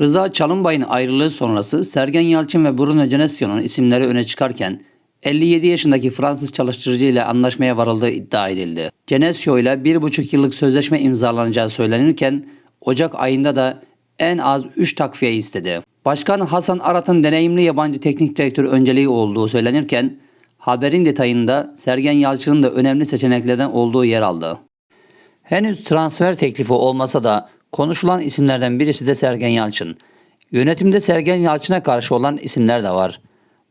Rıza Çalınbay'ın ayrılığı sonrası Sergen Yalçın ve Bruno Genesio'nun isimleri öne çıkarken 57 yaşındaki Fransız çalıştırıcı ile anlaşmaya varıldığı iddia edildi. Genesio ile 1,5 yıllık sözleşme imzalanacağı söylenirken Ocak ayında da en az 3 takviye istedi. Başkan Hasan Arat'ın deneyimli yabancı teknik direktör önceliği olduğu söylenirken haberin detayında Sergen Yalçın'ın da önemli seçeneklerden olduğu yer aldı. Henüz transfer teklifi olmasa da konuşulan isimlerden birisi de Sergen Yalçın. Yönetimde Sergen Yalçın'a karşı olan isimler de var.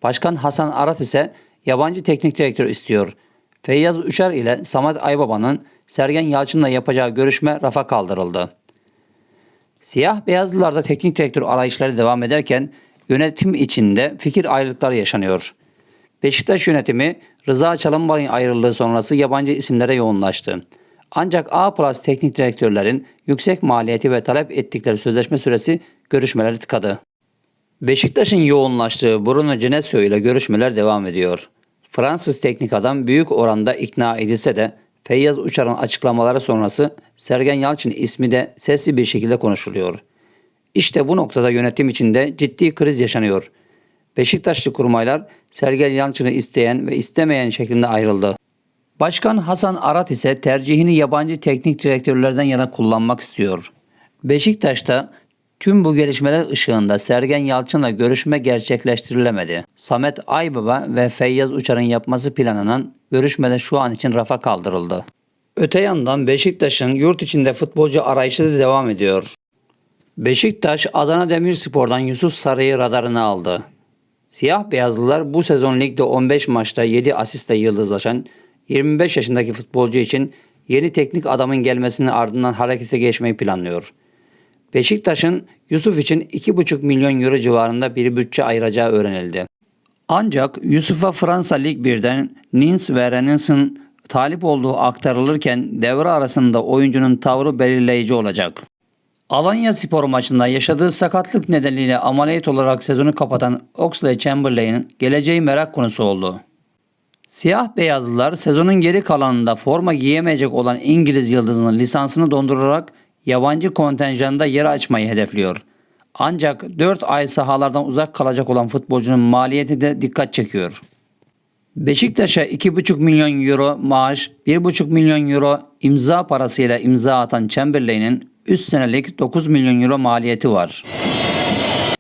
Başkan Hasan Arat ise yabancı teknik direktör istiyor. Feyyaz Uçar ile Samet Aybaba'nın Sergen Yalçın'la yapacağı görüşme rafa kaldırıldı. Siyah beyazlılarda teknik direktör arayışları devam ederken yönetim içinde fikir ayrılıkları yaşanıyor. Beşiktaş yönetimi Rıza Çalınbay'ın ayrılığı sonrası yabancı isimlere yoğunlaştı. Ancak A Plus teknik direktörlerin yüksek maliyeti ve talep ettikleri sözleşme süresi görüşmeleri tıkadı. Beşiktaş'ın yoğunlaştığı Bruno Genesio ile görüşmeler devam ediyor. Fransız teknik adam büyük oranda ikna edilse de Feyyaz Uçar'ın açıklamaları sonrası Sergen Yalçın ismi de sesli bir şekilde konuşuluyor. İşte bu noktada yönetim içinde ciddi kriz yaşanıyor. Beşiktaşlı kurmaylar Sergen Yalçın'ı isteyen ve istemeyen şeklinde ayrıldı. Başkan Hasan Arat ise tercihini yabancı teknik direktörlerden yana kullanmak istiyor. Beşiktaş'ta tüm bu gelişmeler ışığında Sergen Yalçın'la görüşme gerçekleştirilemedi. Samet Aybaba ve Feyyaz Uçar'ın yapması planlanan görüşmede şu an için rafa kaldırıldı. Öte yandan Beşiktaş'ın yurt içinde futbolcu arayışı da devam ediyor. Beşiktaş Adana Demirspor'dan Yusuf Sarı'yı radarına aldı. Siyah beyazlılar bu sezon ligde 15 maçta 7 asistle yıldızlaşan 25 yaşındaki futbolcu için yeni teknik adamın gelmesinin ardından harekete geçmeyi planlıyor. Beşiktaş'ın Yusuf için 2,5 milyon euro civarında bir bütçe ayıracağı öğrenildi. Ancak Yusuf'a Fransa Lig 1'den Nice ve Rennes'in talip olduğu aktarılırken devre arasında oyuncunun tavrı belirleyici olacak. Alanya Spor maçında yaşadığı sakatlık nedeniyle ameliyat olarak sezonu kapatan Oxley Chamberlain geleceği merak konusu oldu. Siyah beyazlılar sezonun geri kalanında forma giyemeyecek olan İngiliz yıldızının lisansını dondurarak yabancı kontenjanda yer açmayı hedefliyor. Ancak 4 ay sahalardan uzak kalacak olan futbolcunun maliyeti de dikkat çekiyor. Beşiktaş'a 2,5 milyon euro maaş, 1,5 milyon euro imza parasıyla imza atan Chamberlain'in 3 senelik 9 milyon euro maliyeti var.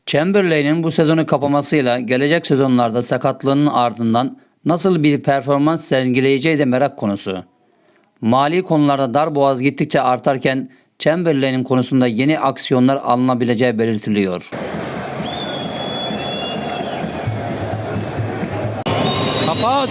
Chamberlain'in bu sezonu kapamasıyla gelecek sezonlarda sakatlığının ardından nasıl bir performans sergileyeceği de merak konusu. Mali konularda dar boğaz gittikçe artarken Chamberlain'in konusunda yeni aksiyonlar alınabileceği belirtiliyor. Kapat.